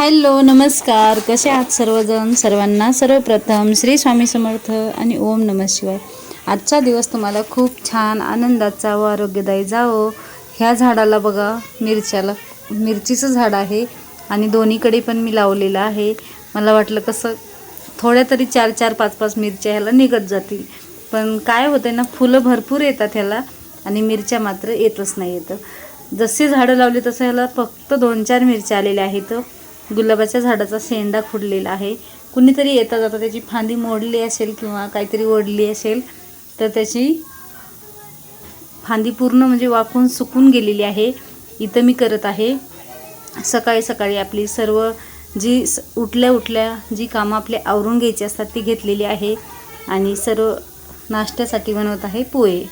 Hello नमस्कार. कसे आहात सर्वजण? सर्वांना सर्वप्रथम श्री स्वामी समर्थ आणि ओम नमः शिवाय. आजचा दिवस तुम्हाला खूप छान आनंदाचा व आरोग्यदायी जावो. ह्या झाडाला बघा मिरच्याला मिरचीचं झाड आहे आणि दोन्हीकडे पण मी लावलेलं आहे. मला वाटलं कसं थोड्या तरी चार चार पाच पाच मिरच्या ह्याला निघत जातील. पण काय होतं ना फुलं भरपूर येतात ह्याला आणि मिरच्या मात्र येतच नाही येतं जसे झाडं लावली तसं ह्याला फक्त दोन चार मिरच्या आलेल्या आहेत. गुलाबाच्या झाडाचा शेंडा खुडलेला आहे. कुणीतरी येता जाता त्याची फांदी मोडली असेल किंवा काहीतरी ओढली असेल तर त्याची फांदी पूर्ण म्हणजे वाकून सुकून गेलेली आहे. इथं मी करत आहे. सकाळी सकाळी आपली सर्व जी स- उठल्या उठल्या जी कामं आपले आवरून घ्यायची असतात ती घेतलेली आहे. आणि सर्व नाश्त्यासाठी बनवत आहे पोहे.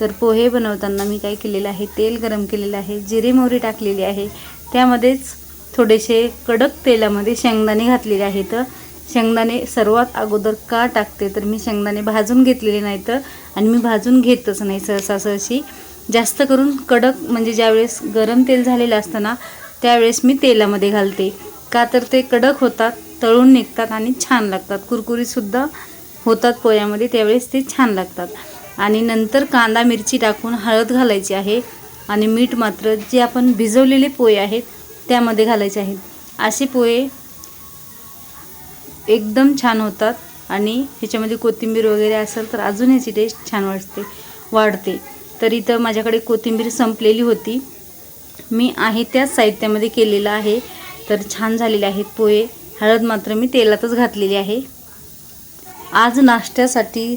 तर पोहे बनवताना मी काय केलेलं आहे तेल गरम केलेलं आहे जिरे मोहरी टाकलेली आहे. त्यामध्येच थोडेसे कडक तेलामध्ये शेंगदाणे घातलेले आहेत. शेंगदाणे सर्वात अगोदर का टाकते? तर मी शेंगदाणे भाजून घेतलेले नाहीत आणि मी भाजून घेतच नाही सहसा सहशी. जास्त करून कडक म्हणजे ज्यावेळेस गरम तेल झालेलं असतं ना त्यावेळेस मी तेलामध्ये घालते. का तर ते कडक होतात तळून निघतात आणि छान लागतात. कुरकुरीसुद्धा होतात पोह्यामध्ये त्यावेळेस ते छान लागतात. आणि नंतर कांदा मिरची टाकून हळद घालायची आहे. आणि मीठ मात्र जे आपण भिजवलेले पोहे आहेत त्यामध्ये घालायचे आहेत. असे पोहे एकदम छान होतात आणि ह्याच्यामध्ये कोथिंबीर वगैरे असेल तर अजून ह्याची टेस्ट छान वाटते वाढते. तर इथं माझ्याकडे कोथिंबीर संपलेली होती. मी आहे त्याच साहित्यामध्ये केलेलं आहे. तर छान झालेले आहेत पोहे. हळद मात्र मी तेलातच घातलेली आहे. आज नाश्त्यासाठी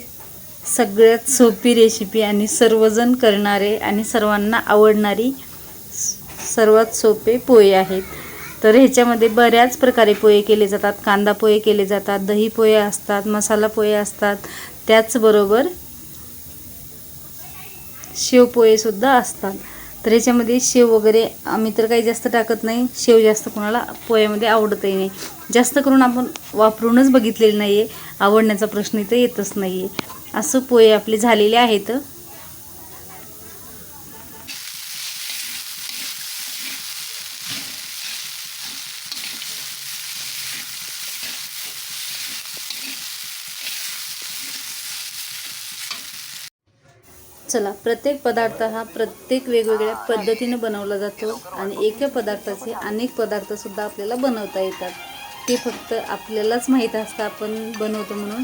सगळ्यात सोपी रेसिपी आणि सर्वजण करणारे आणि सर्वांना आवडणारी सर्वात सोपे पोहे आहेत. तर ह्याच्यामध्ये बऱ्याच प्रकारे पोहे केले जातात. कांदा पोहे केले जातात दही पोहे असतात मसाला पोहे असतात. त्याचबरोबर शेव पोहेसुद्धा असतात. तर ह्याच्यामध्ये शेव वगैरे आम्ही तर काही जास्त टाकत नाही. शेव जास्त कोणाला पोह्यामध्ये आवडतही नाही. जास्त करून आपण वापरूनच बघितलेलं नाही आहे आवडण्याचा प्रश्न इथं येतच नाही आहे असं पोहे आपले झालेले आहेत. चला प्रत्येक पदार्थ हा प्रत्येक वेगवेगळ्या पद्धतीने बनवला जातो आणि एका पदार्थाचे अनेक पदार्थसुद्धा आपल्याला बनवता येतात. ते फक्त आपल्यालाच माहीत असतं आपण बनवतो म्हणून.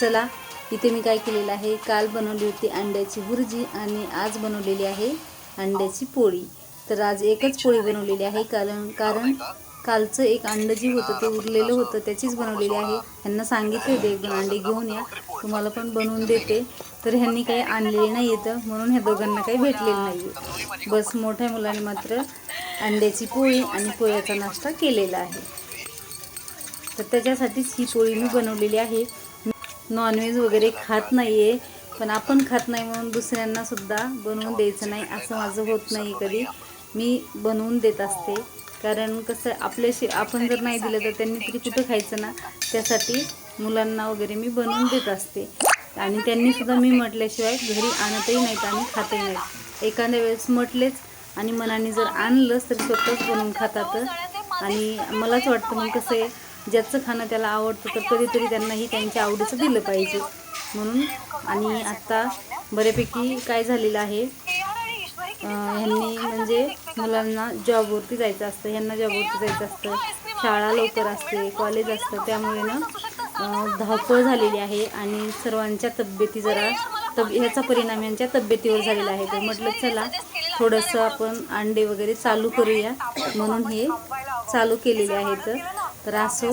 चला इथे मी काय केलेलं आहे? काल बनवली होती अंड्याची भुर्जी आणि आज बनवलेली आहे अंड्याची पोळी. तर आज एकच पोळी बनवलेली आहे कारण कारण कालचं एक अंडं जे होतं ते उरलेलं होतं त्याचीच बनवलेली आहे. ह्यांना सांगितले होते एक दोन अंडे घेऊन या तुम्हाला पण बनवून देते. तर ह्यांनी काही आणलेले नाही येतं म्हणून ह्या दोघांना काही भेटलेलं नाही आहे बस मोठ्या मुलाने मात्र अंड्याची पोळी आणि पोळ्याचा नाश्ता केलेला आहे. तर त्याच्यासाठीच ही पोळी मी बनवलेली आहे. नॉनव्हेज वगैरे खात नाही आहे पण आपण खात नाही म्हणून दुसऱ्यांनासुद्धा बनवून द्यायचं नाही असं माझं होत नाही कधी. मी बनवून देत असते. कारण कसं आपल्याशी आपण जर नाही दिलं तर त्यांनी तरी कुठं खायचं ना? त्यासाठी मुलांना वगैरे मी बनवून देत असते. आणि त्यांनी सुद्धा मी म्हटल्याशिवाय घरी आणतही नाहीत आणि खातही नाहीत. एखाद्या वेळेस म्हटलेच आणि मनाने जर आणलंच तर स्वतःच बनवून खातात आणि मलाच वाटतं मग कसं आहे ज्याचं खाणं त्याला आवडतं तर कधीतरी त्यांनाही त्यांच्या आवडीचं दिलं पाहिजे. म्हणून आणि आत्ता बऱ्यापैकी काय झालेलं आहे ह्यांनी म्हणजे मुलांना जॉबवरती जायचं असतं ह्यांना जॉबवरती जायचं असतं. शाळा लवकर असते कॉलेज असतं त्यामुळे ना धावपळ झालेली आहे आणि सर्वांच्या तब्येती जरा तब ह्याचा परिणाम यांच्या तब्येतीवर झालेला आहे. तर म्हटलं चला थोडंसं आपण अंडे वगैरे चालू करूया. म्हणून हे चालू केलेले आहेत तर. असो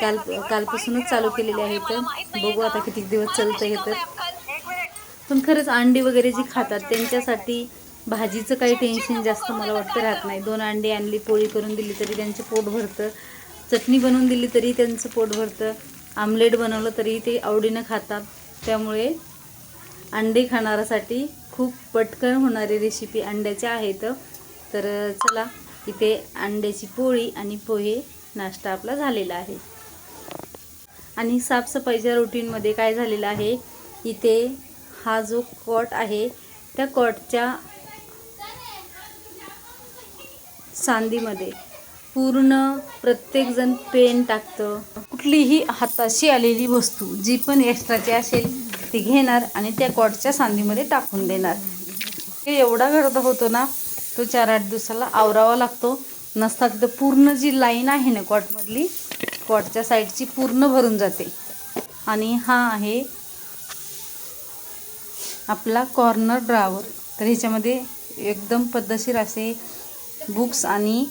काल कालपासूनच चालू केलेले आहेत बघू आता किती दिवस चालतं हे तर. पण खरंच अंडी वगैरे जी खातात त्यांच्यासाठी भाजीचं काही टेन्शन जास्त मला वाटतं राहत नाही. दोन अंडी आणली पोळी करून दिली तरी त्यांचं पोट भरतं. चटणी बनवून दिली तरी त्यांचं पोट भरतं. आमलेट बनवलं तरी ते आवडीनं खातात. त्यामुळे अंडे खाणाऱ्यासाठी खूप पटकन होणारी रेसिपी अंड्याच्या आहेत. तर चला इथे अंड्याची पोळी आणि पोहे नाश्ता आपला झालेला आहे. आणि साफसफाईच्या रुटीनमध्ये काय झालेलं आहे? इथे हा जो कॉट आहे त्या कॉटच्या सांदीमध्ये पूर्ण प्रत्येकजण पेन टाकतं. कुठलीही हाताशी आलेली वस्तू जी पण एक्स्ट्राची असेल ती घेणार आणि त्या कॉटच्या सांधीमध्ये टाकून देणार. हे एवढा गर्द होतो ना तो चार आठ दिवसाला आवरावा लागतो. नसता तिथं पूर्ण जी लाईन आहे ना कॉटमधली कॉटच्या साईडची पूर्ण भरून जाते. आणि हा आहे आपला कॉर्नर ड्रावर. तर ह्याच्यामध्ये एकदम पद्धतशीर असे बुक्स आणि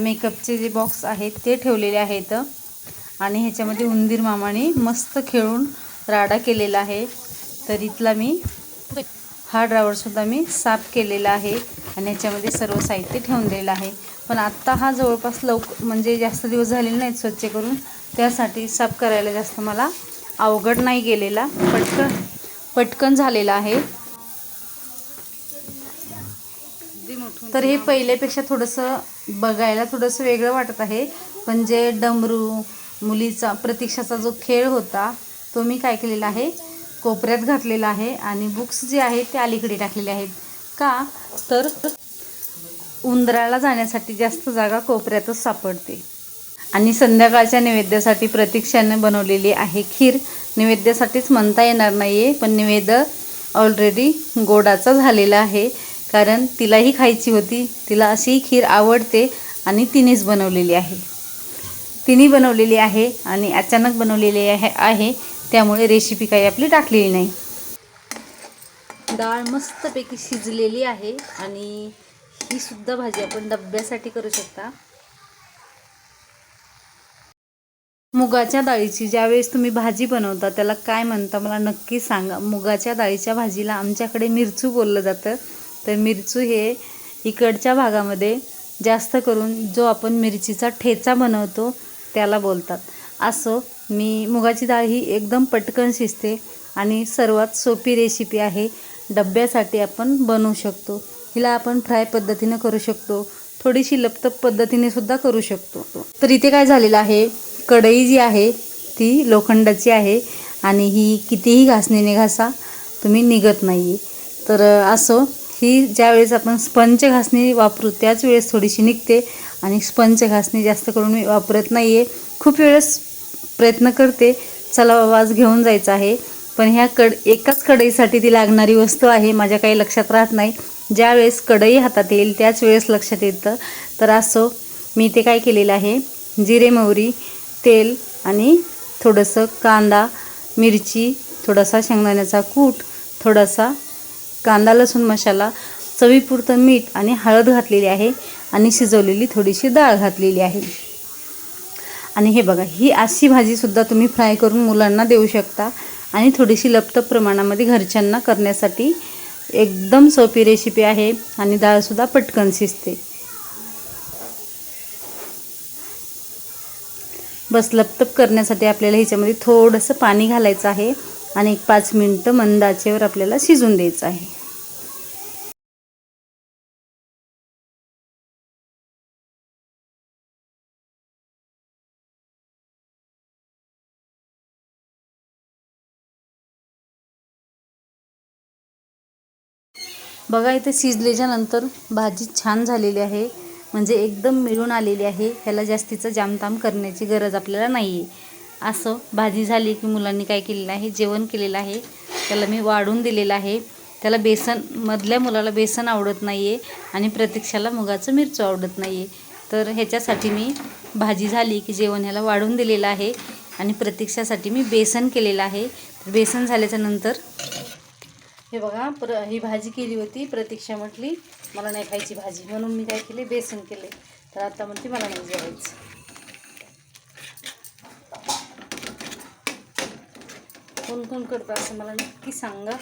मेकअपचे जे बॉक्स आहेत ते ठेवलेले आहेत. आणि ह्याच्यामध्ये उंदीर मामाने मस्त खेळून राडा केलेला आहे. तर इथला मी हा ड्रायवरसुद्धा मी साफ केलेला आहे. आणि ह्याच्यामध्ये सर्व साहित्य ठेवून दिलेलं आहे. पण आत्ता हा जवळपास लवक म्हणजे जास्त दिवस झालेले नाहीत स्वच्छ करून. त्यासाठी साफ करायला जास्त मला अवघड नाही गेलेला. पटकन पटकन झालेला आहे. तर हे पहिल्यापेक्षा थोडंसं बघायला थोडंसं वेगळं वाटत आहे. पण जे डमरू मुलीचा प्रतीक्षाचा जो खेळ होता तो मी काय केलेला आहे? कोपऱ्यात घातलेला आहे आणि बुक्स जे आहेत ते अलीकडे टाकलेले आहेत. का? तर उंदराला जाण्यासाठी जास्त जागा कोपऱ्यातच सापडते. आणि संध्याकाळच्या नैवेद्यासाठी प्रतीक्षाने बनवलेली आहे खीर. नैवेद्यासाठीच म्हणता येणार नाही आहे पण नैवेद्य ऑलरेडी गोडाचा झालेला आहे. कारण तिलाही खायची होती. तिला अशी खीर आवडते आणि तिनेच बनवलेली आहे. तिने बनवलेली आहे आणि अचानक बनवलेली आहे आहे. त्यामुळे रेसिपी काही आपली टाकलेली नाही. डाळ मस्तपैकी शिजलेली आहे आणि ही सुद्धा भाजी आपण डब्यासाठी करू शकता. मुगाच्या डाळीची ज्यावेळेस तुम्ही भाजी बनवता त्याला काय म्हणता मला नक्की सांगा. मुगाच्या डाळीच्या भाजीला आमच्याकडे मिरचू बोललं जातं. तर मिरचू हे इकडच्या भागामध्ये जास्त करून जो आपण मिरचीचा ठेचा बनवतो त्याला बोलतात. असं मी मुगाची डाळ ही एकदम पटकन शिजते आणि सर्वात सोपी रेसिपी आहे डब्यासाठी आपण बनवू शकतो. हिला आपण फ्राय पद्धतीनं करू शकतो थोडीशी लपतप पद्धतीने सुद्धा करू शकतो. तर इथे काय झालेलं आहे कढई जी आहे ती लोखंडाची आहे आणि ही कितीही घासणीने घासा तुम्ही निघत नाही आहे तर असं ही ज्यावेळेस आपण स्पंज घासणी वापरू त्याच वेळेस थोडीशी निघते आणि स्पंज घासणी जास्त करून मी वापरत नाही आहे खूप वेळेस प्रयत्न करते चला बाबा आज घेऊन जायचं आहे. पण ह्या कड एकाच कढईसाठी ती लागणारी वस्तू आहे माझ्या काही लक्षात राहत नाही. ज्यावेळेस कढई हातात येईल त्याच वेळेस लक्षात येतं. तर असो मी ते काय केलेलं आहे जिरे मोहरी तेल आणि थोडंसं कांदा मिरची थोडासा शेंगदाण्याचा कूट थोडासा कांदा लसूण मसाला चवीपुरतं मीठ आणि हळद घातलेली आहे आणि शिजवलेली थोडीशी डाळ घातलेली आहे. आणि हे बघा ही अशी भाजीसुद्धा तुम्ही फ्राय करून मुलांना देऊ शकता आणि थोडीशी लपतप प्रमाणामध्ये घरच्यांना करण्यासाठी एकदम सोपी रेसिपी आहे आणि डाळसुद्धा पटकन शिजते. बस लपतप करण्यासाठी आपल्याला ह्याच्यामध्ये थोडंसं पाणी घालायचं आहे. आणि एक पाच मिनटं मंद आचेवर आपल्याला शिजून द्यायचं आहे. बघा इथे शिजल्याच्या नंतर भाजी छान झालेली आहे. म्हणजे एकदम मिळून आलेली आहे. ह्याला जास्तीचं जामताम करण्याची गरज आपल्याला नाही आहे असं भाजी झाली की मुलांनी काय केलेलं आहे जेवण केलेलं आहे त्याला मी वाढून दिलेलं आहे. त्याला बेसन मधल्या मुलाला बेसन आवडत नाही आहे आणि प्रतीक्षाला मुगाचं मिरचू आवडत नाही आहे तर ह्याच्यासाठी मी भाजी झाली की जेवण ह्याला वाढून दिलेलं आहे आणि प्रतीक्षासाठी मी बेसन केलेलं आहे. तर बेसन झाल्याच्यानंतर हे बघा प्र ही भाजी केली होती. प्रतीक्षा म्हटली मला नाही खायची भाजी. म्हणून मी काय केले? बेसन केले. तर आता म्हणते मला नाही जेवायचं. कोण कोण करतं असं मला नक्की सांगा.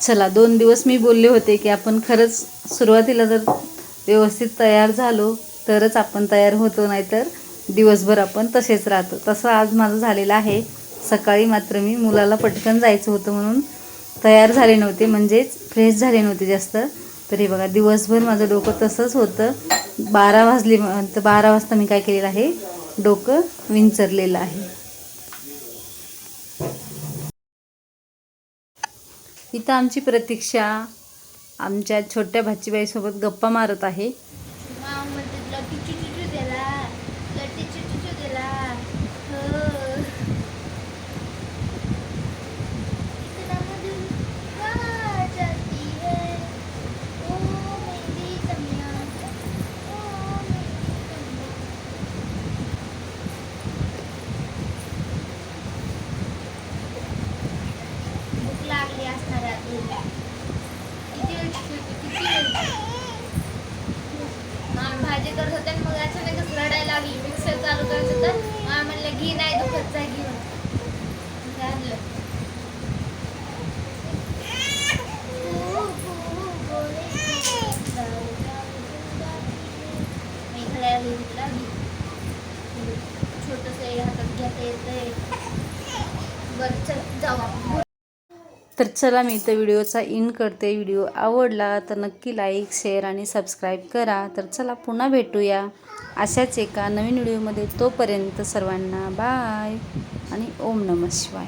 चला दोन दिवस मी बोलले होते की आपण खरंच सुरुवातीला जर व्यवस्थित तयार झालो तरच आपण तयार होतो नाहीतर दिवसभर आपण तसेच राहतो. तसं आज माझं झालेलं आहे. सकाळी मात्र मी मुलाला पटकन जायचं होतं म्हणून तयार झाले नव्हते म्हणजेच फ्रेश झाले नव्हते जास्त. तरी बघा दिवसभर माझं डोकं तसंच होतं. बारा वाजले तर बारा वाजता मी काय केलेलं आहे? डोकं विंचरलेलं आहे. इथं आमची प्रतीक्षा आमच्या छोट्या भाचीबाईसोबत गप्पा मारत आहे मामा म्हणते लट्टी चुचू दिला लट्टी चुचू दिला हो इतना मधुर कहाँ जाती है ओ मेरी कन्या ओ मेरी कन्या भूक लागली असणार आहे तुला किती वेळ किती वेळ मामी भाजी करत होते आणि मग अचानकच रडायला लागली म्हणलं घी नाही दुखत जा घेऊन आणलं मी छोटस हातात घेता येतंय बरं चल जाऊ आपण. तर चला मी इथं व्हिडिओचा इन करते. व्हिडिओ आवडला तर नक्की लाईक शेअर आणि सबस्क्राईब करा. तर चला पुन्हा भेटूया. अशाच एका नवीन व्हिडिओमध्ये तोपर्यंत सर्वांना बाय आणि ओम नमः शिवाय.